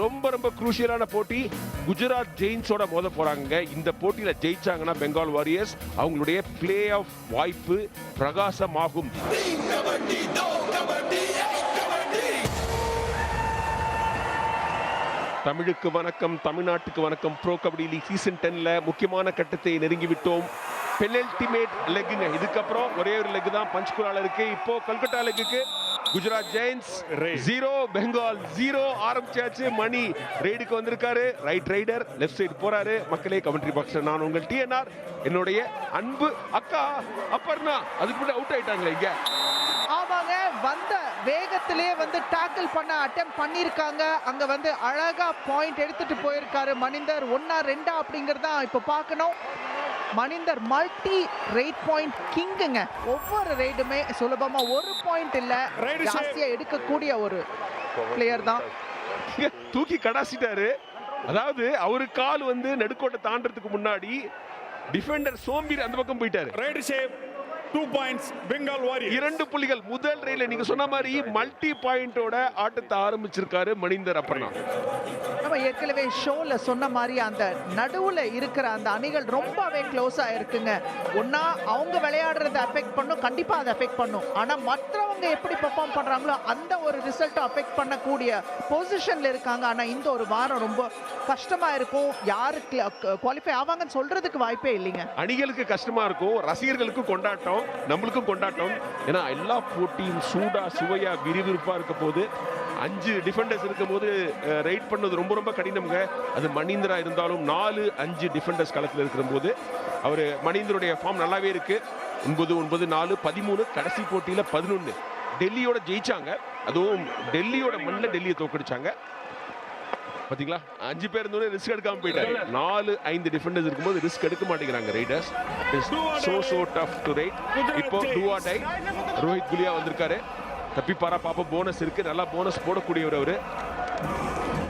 ரொம்ப ரொம்ப குரூஷியலான போட்டி. குஜராத் ஜெயின்ஸோட மோத போறாங்க. இந்த போட்டியில ஜெயிச்சாங்கன்னா பெங்கால் வாரியர்ஸ் அவங்களுடைய பிளே ஆஃப் வாய்ப்பு பிரகாசமாகும். தமிழுக்கு வணக்கம் தமிழ்நாட்டுக்கு வணக்கம். ப்ரோ கபடி லீக் சீசன் டென்ல முக்கியமான கட்டத்தை நெருங்கிவிட்டோம். பெனல்டிமேட் லெக்குங்க இதுக்கப்புறம் ஒரே ஒரு லெக் தான். பஞ்ச்குலால இருக்கு. இப்போ Calcutta லெக்குக்கு Gujarat giants zero Bengal zero ஆரம்பிச்சாச்சு. மணி ரைடுக்கு வந்திருக்காரு. ரைட் ரைடர் லெஃப்ட் சைடு போறாரு. மக்களே கமெண்ட்ரி பாக்ஸ் நான் உங்கள் டிஎன்ஆர் என்னுடைய அன்பு அக்கா அப்பர்னா அதுக்கு முன்னாடி அவுட் ஆயிட்டாங்களே இங்க. ஆமாங்க வந்த வேகத்திலே வந்து டேக்கிள் பண்ண அட்டம் பண்ணியிருக்காங்க. அங்க வந்து அழகா பாயிண்ட் எடுத்துட்டு போயிருக்காரு மனிதர் ஒன்னா ரெண்டா அப்படிங்கறத இப்ப பார்க்கணும். மணிந்தர் மல்டி ரைட் பாயிண்ட் கிங்குங்க ஒவ்வொரு ரைடுமே சுலபமா ஒரு பாயிண்ட் இல்ல. ஜாஸ்தியா எடுக்கக்கூடிய ஒரு பிளேயர் தான். இங்க தூக்கி கடாசிட்டாரு. அதாவது அவரு கால் வந்து நடுக்கோட்டை தாண்டறதுக்கு முன்னாடி டிஃபெண்டர் சோம்பீர் அந்த பக்கம் போயிட்டாரு. Right shape, two points, Bengal Warriors. இரண்டு புள்ளிகள். முதல் ரயில நீங்க சொன்ன மாதிரி மல்டி பாயிண்டோட ஆட்டத்தை ஆரம்பிச்சிருக்காரு மணிந்தர் அப்பர்ணா நம்ம ஏற்கனவே ஷோல சொன்ன மாதிரி அந்த நடுவுல இருக்கிற அந்த அணிகள் ரொம்பவே க்ளோஸா இருக்குங்க. ஒன்னா அவங்க விளையாடுறத அஃபெக்ட் பண்ணும் கண்டிப்பா அதை அஃபெக்ட் பண்ணும். ஆனா மற்றவங்க எப்படி பெர்ஃபார்ம் பண்றாங்களோ அந்த ஒரு ரிசல்ட்டை அஃபெக்ட் பண்ணக்கூடிய பொசிஷன்ல இருக்காங்க. ஆனா இந்த ஒரு வாரம் ரொம்ப கஷ்டமா இருக்கும். யாரு குவாலிஃபை ஆவாங்கன்னு சொல்றதுக்கு வாய்ப்பே இல்லைங்க. அணிகளுக்கு கஷ்டமா இருக்கும் ரசிகர்களுக்கு கொண்டாட்டம் நம்மளுக்கும் கொண்டாட்டம். ஏன்னா எல்லா போட்டியும் சூடா சுவையா விறுவிறுப்பா இருக்க போது அஞ்சு டிஃபெண்டர்ஸ் இருக்கும் போது ரைட் பண்ணது ரொம்ப ரொம்ப கடினம்ங்க. அது மணீந்திரா இருந்தாலும் நாலு அஞ்சு டிஃபெண்டர்ஸ் களத்தில் இருக்கிற போது அவர் மணீந்திரோடைய ஃபார்ம் நல்லாவே இருக்கு. ஒன்பது ஒன்பது நாலு பதிமூணு கடைசி போட்டியில் பதினொன்று டெல்லியோட ஜெயிச்சாங்க. அதுவும் டெல்லியோட மண்ணில் டெல்லியை தோக்கடிச்சாங்க பாத்தீங்களா? அஞ்சு பேர் இருந்தோடனே ரிஸ்க் எடுக்காம போயிட்டாரு. நாலு ஐந்து டிஃபெண்டர்ஸ் இருக்கும்போது ரிஸ்க் எடுக்க மாட்டேங்கிறாங்க raiders so so tough to raid இப்போ do or die Rohit Gulia வந்திருக்காரு. தப்பிப்பாரா பாப்பா போனஸ் இருக்கு. நல்லா போனஸ் போடக்கூடியவர் அவரு.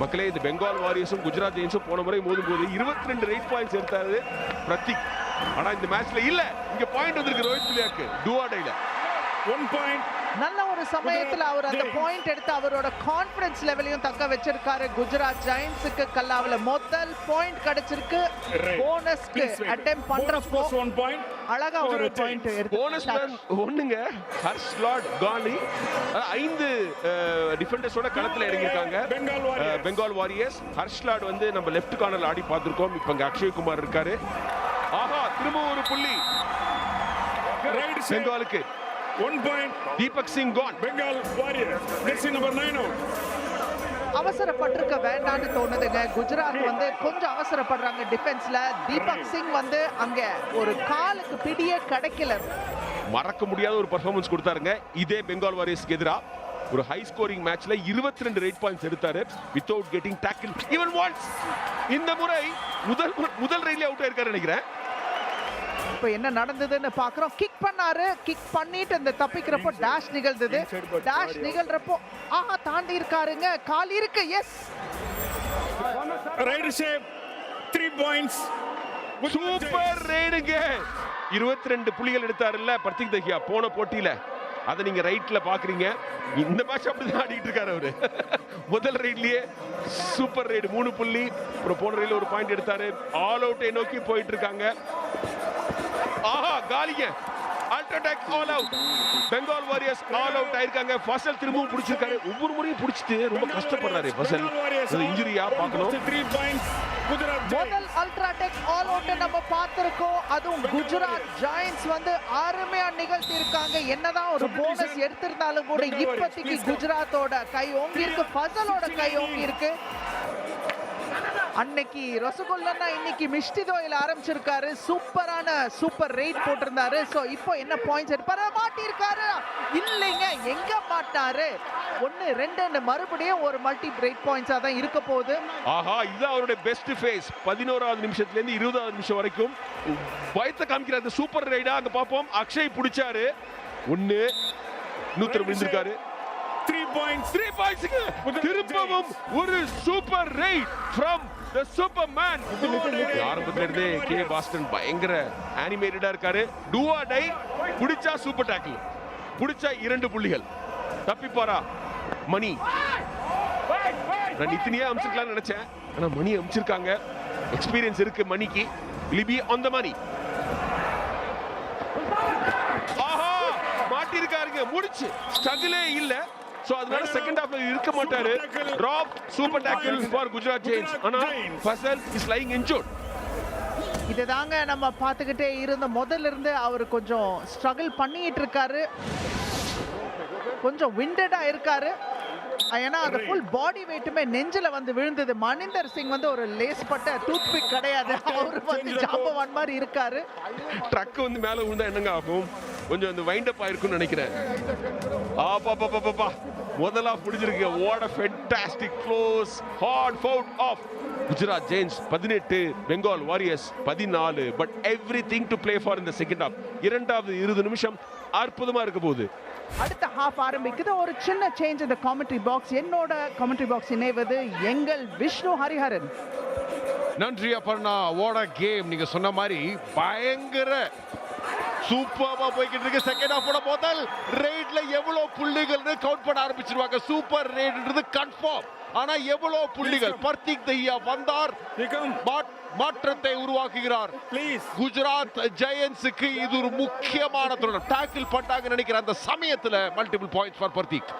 மக்களே இந்த பெங்கால் வாரியர்ஸும் குஜராத் ஜெயின்ஸும் போன முறை மோதும் போது இருபத்தி ரெண்டு ரைட் பாயிண்ட்ஸ் எடுத்தாரு பிரத்திக் ஆனா இந்த மேட்ச்ல இல்ல. இங்க பாயிண்ட் வந்திருக்கு ரோஹித் குலியாக்கு. டூஆ டைல One point, நல்ல ஒரு சமயத்துல அவர் அந்த பாயிண்ட் எடுத்து அவரோட கான்பிடன்ஸ் லெவலையும் தக்க வச்சிருக்காரு. குஜராத் ஜெயின்ஸுக்கு கல்லாவில முதல் பாயிண்ட் கிடைச்சிருக்கு. போனஸ்க்கு Bonus பண்றப்போ. அழகா ஒரு பாயிண்ட் எடுத்து போனஸ் ஒண்ணுங்க. ஹர்ஷ் லார்ட் காலி ஐந்து டிஃபெண்டர்ஸோட களத்துல இறங்கியிருக்காங்க. பெங்கால் வாரியர்ஸ் ஹர்ஷ் லார்ட் வந்து நம்ம லெஃப்ட் கார்னர்ல ஆடி பார்த்திருக்கோம். இப்போ இங்க அக்ஷய் குமார் இருக்காரு. ஆஹா திரும்ப ஒரு புள்ளி. பெங்காலுக்கு one point, Deepak Singh Khan Bengal Warriors. Jersey number nine out. அவசரப்பட்டிருக்க வேண்டாம்னு தோணுதுங்க. குஜராத் வந்து கொஞ்சம் அவசரப்படுறாங்க டிஃபென்ஸ்ல தீபக் சிங் வந்து அங்க ஒரு காலுக்கு பிடியே கிடைக்கல. மறக்க முடியாத ஒரு பர்ஃபார்மன்ஸ் கொடுத்தாருங்க. இதே பெங்கால் வாரியர்ஸ்க்கு எதிரா. ஒரு ஹை ஸ்கோரிங் மேட்ச்ல 22 ரெண்டு ரைட் பாயிண்ட்ஸ் எடுத்தாரு. Without getting tackle even once இந்த முறை முதல் முதல் ரயிலே அவுட் ஆயிருக்காரு நினைக்கிறேன். இப்போ என்ன நடந்ததுன்னு பாக்குறோம் கிக் பண்ணாரு. கிக் பண்ணிட்டு அந்த தப்பிக்கிறப்போ டேஷ் நிகழ்ந்தது. டேஷ் நிகழ்றப்போ ஆஹா தாண்டி இருக்காருங்க கால் இருக்கு. S shape, three points. Gujarat super ரைடுங்க இருபத்தி ரெண்டு புள்ளிகள் எடுத்தாருல்ல பர்த்திக் தஹியா போன போட்டியில. அதை நீங்க ரைட்ல பாக்குறீங்க இந்த மேட்ச் அப்படிதான் ஆடிட்டு இருக்காரு அவரு. முதல் ரைட்லயே சூப்பர் ரைடு மூணு புள்ளி. அப்புறம் போன ரைட்ல ஒரு பாயிண்ட் எடுத்தாரு. ஆல் அவுட்டை நோக்கி போயிட்டு இருக்காங்க. ஆஹா காலிங்க. UltraTech all out Bengal warriors all out ஆயிருக்காங்க. ஃபசல் திரும்பவும் பிடிச்சிருக்காரு. ஒவ்வொரு முறையும் பிடிச்சிட்டு ரொம்ப கஷ்டப்படுறாரு ஃபசல். இன்ஜுரியா பார்க்கணும். points, Gujarat முதல். அல்ட்ராடெக் ஆல் அவுட் நம்ம பார்த்திருக்கோம். அதுவும் குஜராத் ஜாயின்ஸ் வந்து அருமையா நிகழ்த்தி இருக்காங்க என்னதான் ஒரு போனஸ் எடுத்திருந்தாலும் கூட இப்போதைக்கு குஜராத்தோட கை ஓங்கி இருக்கு. ஃபசலோட கை ஓங்கி இருக்கு. அன்னைக்கு ரசகுல்லன்னா இன்னைக்கு மிஷ்டி தோயில் ஆரம்பிச்சிருக்காரு. சூப்பரான சூப்பர் ரேட் போட்டிருந்தாரு. சோ இப்போ என்ன பாயிண்ட்ஸ் எடுப்பாரு? மாட்டிருக்காரு இல்லைங்க எங்க மாட்டாரு ஒன்னு ரெண்டு மறுபடியும் ஒரு மல்டி ரேட் பாயிண்ட்ஸா தான் இருக்க போகுது. ஆஹா இது அவருடைய பெஸ்ட் ஃபேஸ் பதினோராவது நிமிஷத்துல இருந்து இருபதாவது நிமிஷம் வரைக்கும். பயத்தை காமிக்கிறாரு சூப்பர் ரைடா அங்க பாப்போம் அக்ஷய் பிடிச்சாரு. ஒண்ணு நூத்தி விழுந்திருக்காரு. Three points. த்ரீ பாயிண்ட்ஸ்க்கு திரும்பவும் ஒரு super raid from the super man ஆரம்பத்துல இருந்தே கே பாஸ்டன் பயங்கர அனிமேட்டடா இருக்காரு. டூஆ டை பிடிச்சா சூப்பர் டேக்கிள் பிடிச்சா இரண்டு புள்ளிகள். தப்பிப்பாரா? மணி. நான் நித்தினியே அமிச்சிருக்கலாம்னு நினைச்சேன். ஆனா மணி அமிச்சிருக்காங்க. எக்ஸ்பீரியன்ஸ் இருக்கு மணிக்கு. லிபி ஆன் த மணி ஆஹா! மாட்டிருக்காருங்க முடிச்சு. ஸ்ட்ரகிளே இல்லை. சோ அதனால செகண்ட் ஹாஃப்ல இருக்க மாட்டாரு. Drop super tackle for Gujarat giants ஆனா ஃபசல் இஸ் லைங் இன்ஜூர்ட் இதுதாங்க நம்ம பார்த்துக்கிட்டே இருந்த முதல்ல இருந்து அவர் கொஞ்சம் ஸ்ட்ரகிள் பண்ணிட்டு இருக்காரு கொஞ்சம் விண்டடா இருக்காரு. ஏன்னா அந்த ஃபுல் பாடி வெயிட்டுமே நெஞ்சில வந்து விழுந்தது. மணிந்தர் சிங் வந்து ஒரு லேஸ்பட்ட டூத் பிக் கிடையாது. அவர் வந்து ஜாம்பவான் மாதிரி இருக்காரு. ட்ரக் வந்து மேல விழுந்தா என்னங்க ஆகும்? கொஞ்சம் அந்த வைண்ட் அப் ஆயிருக்கும்னு நினைக்கிறேன். ஆப்பா பாப்பா பாப்பா முதலா புடிச்சிருக்கு what a fantastic close hard fought half Gujarat giants பதினெட்டு பெங்கால் வாரியர்ஸ் பதினாலு. But everything to play for இந்த செகண்ட் ஹாஃப் இரண்டாவது இருபது நிமிஷம் அற்புதமா இருக்க போகுது. அடுத்த ஹாஃப் ஆரம்பிக்குது. ஒரு சின்ன சேஞ்ச் இந்த காமெண்ட்ரி பாக்ஸ் என்னோட காமெண்ட்ரி பாக்ஸ் இணைவது எங்கள் விஷ்ணு ஹரிஹரன். நன்றி அப்பர்ணா ஓட கேம் நீங்க சொன்ன மாதிரி பயங்கர சூப்பரா போய்கிட்டு இருக்கு. செகண்ட் ஹாஃபோட முதல் ரேட்ல எவ்வளவு புள்ளிகள்னு கவுண்ட் பண்ண ஆரம்பிச்சிருவாங்க. சூப்பர் ரேட்ன்றது கன்ஃபார்ம் ஆனா எவ்வளவு புள்ளிகள்? பர்த்திக் தையா வந்தார். மாற்றத்தை உருவாக்குகிறார். குஜராத் ஜெயன்ஸுக்கு இது ஒரு முக்கியமான தொடர். டாக்கிள் பண்ணாங்க நினைக்கிற அந்த சமயத்துல மல்டிபிள் பாயிண்ட்ஸ் ஃபார் பர்த்திக்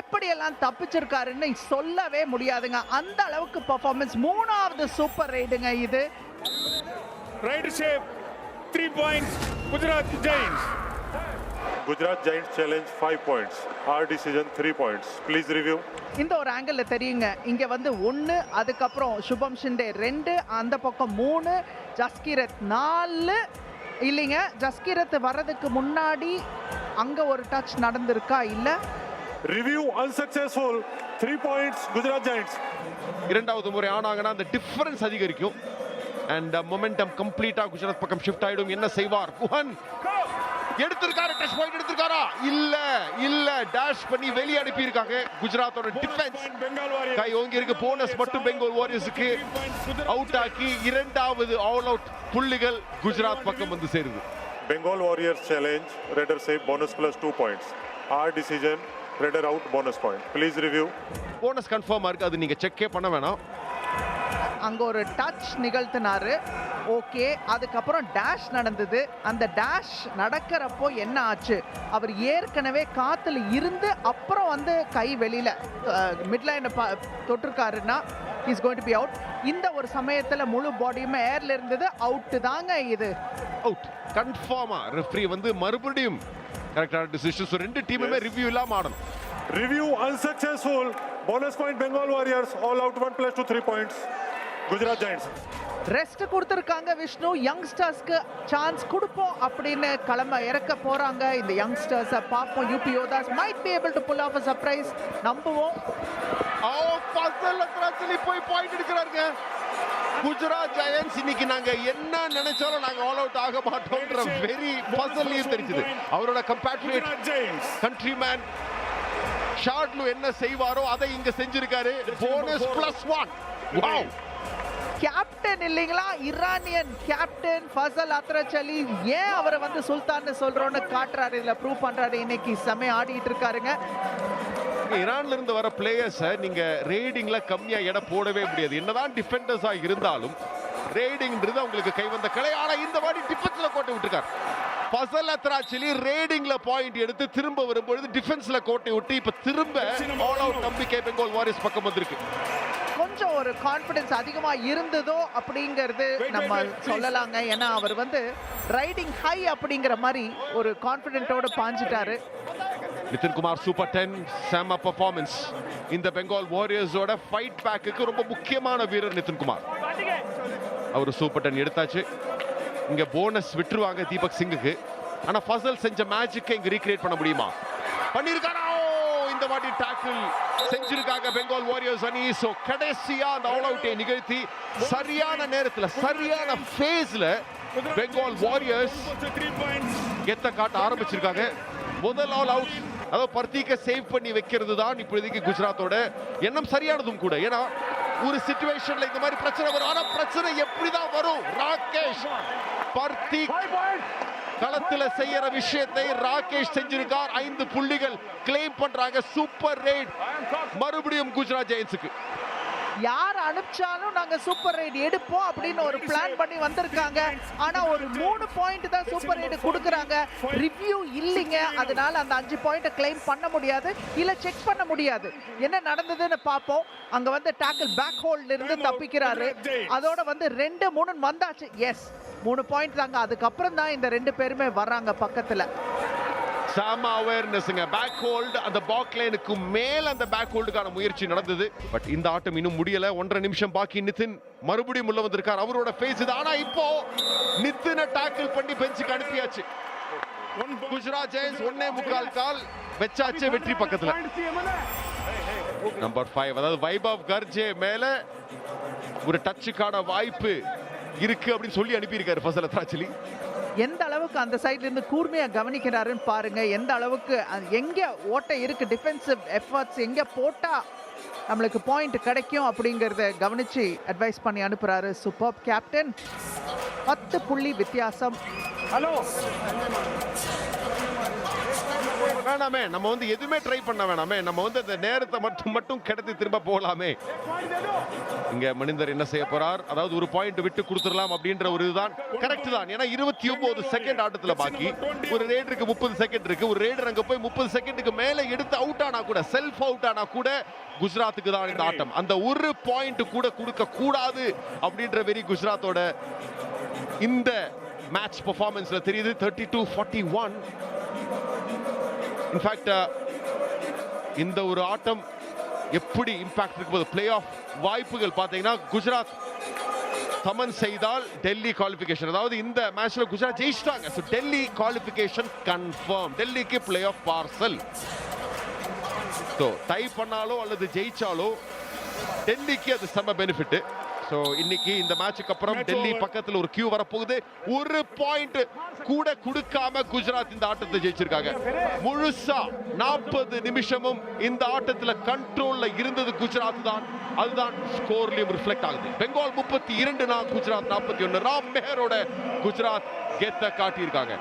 எப்படியெல்லாம் தப்பிச்சிருக்காருன்னு சொல்லவே முடியாதுங்க. அந்த அளவுக்கு பெர்ஃபார்மன்ஸ் மூணாவது சூப்பர் ரைடுங்க இது. Right shape, three points. Gujarat Giants. Gujarat Giants challenge 5 points. Our decision 3 points. Please review. இந்த ஒரு ஆங்கிள் தெரியுங்க இங்க வந்து ஒன்று அதுக்கப்புறம் சுபம் ஷிண்டே ரெண்டு அந்த பக்கம் மூணு ஜஸ்கிரத் நாலு இல்லைங்க ஜஸ்கிரத் வர்றதுக்கு முன்னாடி அங்க ஒரு டச் நடந்திருக்கா இல்ல Review unsuccessful. 3 points Gujarat Giants. இரண்டாவது முறை ஆனாங்கன்னா அந்த டிஃபரன்ஸ் அதிகரிக்கும் அண்ட் மொமெண்டம் கம்ப்ளீட்டா குஜராத் பக்கம் ஷிஃப்ட் ஆயிடும் என்ன செய்வார் குஹன் எடுத்திருக்காரு டச் பாயிண்ட் எடுத்திருக்காரா இல்ல இல்ல டேஷ் பண்ணி வெளியே அனுப்பி இருக்காங்க குஜராத்தோட டிஃபென்ஸ் point Bengal Warriors. கை ஓங்கி இருக்கு போனஸ் மட்டும் பெங்கால் வாரியர்ஸுக்கு அவுட் ஆக்கி இரண்டாவது ஆல் அவுட் புள்ளிகள் குஜராத் பக்கம் வந்து சேருது Bengal Warriors challenge. Raider say bonus plus 2 points. Our decision. Raider out bonus point. Please review. Bonus கன்ஃபார்மா இருக்கு அது நீங்க செக்கே பண்ண வேணாம் அங்க ஒரு டச் நிகழ்த்தினாரு. ஓகே அதுக்கப்புறம் டேஷ் நடந்தது. அந்த டேஷ் நடக்கிறப்போ என்ன ஆச்சு? அவர் ஏற்கனவே காத்துல இருந்து அப்புறம் வந்து கை வெளியில மிட்லைனை தொட்டிருக்காருன்னா is going to be out இந்த ஒரு சமயத்துல முழு பாடியுமே ஏர்ல இருந்தது. அவுட்டு தாங்க இது. அவுட் கன்ஃபார்மா ரெஃப்ரி வந்து மறுபடியும் கரெக்டான டிசிஷன் ஸோ ரெண்டு டீமுமே ரிவ்யூ இல்லாம ஆடணும். Review unsuccessful. Bonus point Bengal Warriors. All out 1 plus 2 3 points. Gujarat Giants. Rest கொடுத்துருக்காங்க விஷ்ணு. யங்ஸ்டர்ஸ்க்கு சான்ஸ் கொடுப்போம் அப்படின்னு கிளம்ப இறக்க போறாங்க. இந்த யங்ஸ்டர்ஸை பார்ப்போம். UP Yoddhas might be able to pull off a surprise நம்புவோம். ஓ பசல் சொல்லி போய் பாயிண்ட் எடுக்கிறாருங்க. குஜராத் ஜெயன்ஸ் இன்னைக்கு நாங்க என்ன நினைச்சாலும் நாங்க ஆல் அவுட் ஆக மாட்டோம்ன்ற வெரி பசல்லையும் தெரிஞ்சது. அவரோட கம்பேட்ரியேட் Giants. கண்ட்ரிமேன் ஷார்ட்லு என்ன செய்வாரோ அதை இங்க செஞ்சிருக்காரு. Bonus plus one wow captain இல்லைங்களா? Iranian captain Fazel Atrachali. ஏன் அவரை வந்து சுல்தான்னு சொல்றோன்னு காட்டுறாரு இதுல ப்ரூவ் பண்றாரு? இன்னைக்கு செம்மையா ஆடிட்டு இருக்காருங்க. ஈரான்ல இருந்து வர பிளேயர்ஸை நீங்க ரேடிங்ல கம்மியா எடை போடவே முடியாது. என்னதான் டிஃபெண்டர்ஸா இருந்தாலும் ரேடிங்ன்றது அவங்களுக்கு கை வந்த கலை ஆனா இந்த மாதிரி டிஃபென்ஸ்ல கோட்டை விட்டுருக்காரு. ஃபசல் அத்ராச்சிலி ரேடிங்ல பாயிண்ட் எடுத்து திரும்ப வரும்பொழுது டிஃபென்ஸ்ல கோட்டை விட்டு இப்ப திரும்ப ஆல் அவுட் நம்பிக்கை பெங்கால் வாரியர்ஸ் பக்கம் வந்திருக்கு. கொஞ்சம் ஒரு கான்ஃபிடன்ஸ் அதிகமா இருந்ததோ அப்படிங்கிறது நம்ம. சொல்லலாங்க. ஏன்னா அவர் வந்து ரைடிங் ஹை அப்படிங்கிற மாதிரி ஒரு கான்ஃபிடென்ட்டோட பாஞ்சிட்டாரு. நிதின் குமார் சூப்பர் டென் செம பர்ஃபார்மன்ஸ் இந்த பெங்கால் வாரியர்ஸோட ஃபைட் பேக்குக்கு ரொம்ப முக்கியமான வீரர் நிதின் குமார் அவர் சூப்பர் டென் எடுத்தாச்சு. இங்க போனஸ் விட்டுருவாங்க தீபக் சிங்குக்கு. ஆனா ஃபசல் செஞ்ச மேஜிக்கை இங்க ரீக்ரியேட் பண்ண முடியுமா? பண்ணிருக்காரா ஓ, இந்த வாட்டி டாக்கிள் செஞ்சிருக்காங்க பெங்கால் வாரியர்ஸ் அணி. சோ கடைசியா அந்த ஆல் அவுட்டை நிகழ்த்தி சரியான நேரத்துல சரியான ஃபேஸ்ல பெங்கால் வாரியர்ஸ் எத்த காட்ட ஆரம்பிச்சிருக்காங்க. முதல் ஆல் அவுட் அதாவது பர்த்திக்க சேவ் பண்ணி வைக்கிறது தான் இப்போதைக்கு குஜராத்தோட எண்ணம் சரியானதும் கூட. ஏன்னா ஒரு சிச்சுவேஷன்ல இந்த மாதிரி பிரச்சனை வரும். ஆனா பிரச்சனை எப்படிதான் வரும்? ராகேஷ் பர்த்திக் களத்துல செய்யற விஷயத்தை ராகேஷ் செஞ்சிருக்கார். ஐந்து புள்ளிகள் கிளைம் பண்றாங்க. சூப்பர் ரைட் மறுபடியும் குஜராத் ஜெயின்ஸுக்கு. யார் அனுப்பிச்சாலும் நாங்க சூப்பர் ரைட் எடுப்போம் அப்படின்னு ஒரு பிளான் பண்ணி வந்திருக்காங்க. ஆனா ஒரு மூணு பாயிண்ட் தான் சூப்பர் ரைடு கொடுக்குறாங்க. ரிவ்யூ இல்லைங்க. அதனால அந்த அஞ்சு பாயிண்ட்டை கிளைம் பண்ண முடியாது. இல்ல செக் பண்ண முடியாது. என்ன நடந்ததுன்னு பார்ப்போம். அங்க வந்து டேக்கிள் பேக் ஹோல்ட்ல இருந்து தப்பிக்கிறாரு. அதோட வந்து ரெண்டு மூணு வந்தாச்சு. எஸ் மூணு பாயிண்ட் தாங்க. அதுக்கப்புறம் தான் இந்த ரெண்டு பேருமே வர்றாங்க பக்கத்துல. சாம அவேர்னஸ்ங்க பேக் ஹோல்டு அந்த பாக் லைனுக்கு மேல அந்த பேக் ஹோல்டுக்கான முயற்சி நடந்தது. பட் இந்த ஆட்டம் இன்னும் முடியல. ஒன்றரை நிமிஷம் பாக்கி. நிதின் மறுபடியும் உள்ள வந்திருக்கார். அவரோட ஃபேஸ் இது. ஆனா இப்போ நிதினை டாக்கிள் பண்ணி பெஞ்சுக்கு அனுப்பியாச்சு. குஜராத் ஜெயின்ஸ் ஒன்னே முக்கால் கால் வெச்சாச்சு வெற்றி பக்கத்துல. நம்பர் ஃபைவ் அதாவது வைபவ் கர்ஜே மேல ஒரு டச்சுக்கான வாய்ப்பு. இருக்கு அப்படின்னு சொல்லி அனுப்பியிருக்காரு ஃபசல் அத்ராச்சலி எந்த அளவுக்கு அந்த சைடுல இருந்து கூர்மையா கவனிக்கிறாருன்னு பாருங்க. எந்த அளவுக்கு அது எங்க ஓட்டை இருக்கு டிஃபென்சிவ் எஃபர்ட்ஸ் எங்க போட்டா நம்மளுக்கு பாயிண்ட் கிடைக்கும் அப்படிங்கறத கவனிச்சு அட்வைஸ் பண்ணி அனுப்புறாரு சூப்பர் கேப்டன் பத்து புள்ளி வித்தியாசம். வேணாமே நம்ம வந்து எதுவுமே ட்ரை பண்ண வேணாமே நம்ம வந்து அந்த நேரத்தை மட்டும் மட்டும் கிடத்தி திரும்ப போகலாமே. இங்க மனிதர் என்ன செய்ய போறார்? அதாவது ஒரு பாயிண்ட் விட்டு கொடுத்துடலாம் அப்படின்ற ஒரு இதுதான். கரெக்ட் தான். ஏன்னா இருபத்தி ஒன்பது செகண்ட் ஆட்டத்துல பாக்கி. ஒரு ரேடருக்கு முப்பது செகண்ட் இருக்கு. ஒரு ரேடர் அங்க போய் முப்பது செகண்டுக்கு மேல எடுத்து அவுட் ஆனா கூட செல்ஃப் அவுட் ஆனா கூட குஜராத்துக்கு தான் இந்த ஆட்டம். அந்த ஒரு பாயிண்ட் கூட கொடுக்க கூடாது அப்படின்ற வெறி குஜராத்தோட இந்த மேட்ச் பெர்ஃபார்மன்ஸ்ல தெரியுது. Thirty two forty one in fact uh, இந்த ஒரு ஆட்டம் எப்படி இம்பாக்ட் இருக்கும் பிளே ஆஃப் வாய்ப்புகள் பார்த்தீங்கன்னா குஜராத் சமன் செய்தால் டெல்லி குவாலிஃபிகேஷன் அதாவது இந்த மேட்ச்ல குஜராத் ஜெயிச்சிட்டாங்க. ஸோ டெல்லி குவாலிஃபிகேஷன் கன்ஃபார்ம் டெல்லிக்கு பிளே ஆஃப் பார்சல் ஸோ டை பண்ணாலோ அல்லது ஜெயிச்சாலோ டெல்லிக்கு அது செம்ம பெனிஃபிட் ஸோ இன்னைக்கு இந்த மேட்சுக்கு அப்புறம் டெல்லி பக்கத்தில் ஒரு கியூ வரப்போகுது. ஒரு பாயிண்ட் கூட கொடுக்காம குஜராத் இந்த ஆட்டத்தை ஜெயிச்சிருக்காங்க. முழுசா நாற்பது நிமிஷமும் இந்த ஆட்டத்துல கண்ட்ரோல்ல இருந்தது குஜராத் தான். அதுதான் ஸ்கோர்லயும் ரிஃப்ளெக்ட் ஆகுது. பெங்கால் முப்பத்தி இரண்டு நான் குஜராத் நாற்பத்தி ஒன்னு. ராம் மெஹரோட குஜராத் கெத்த காட்டியிருக்காங்க.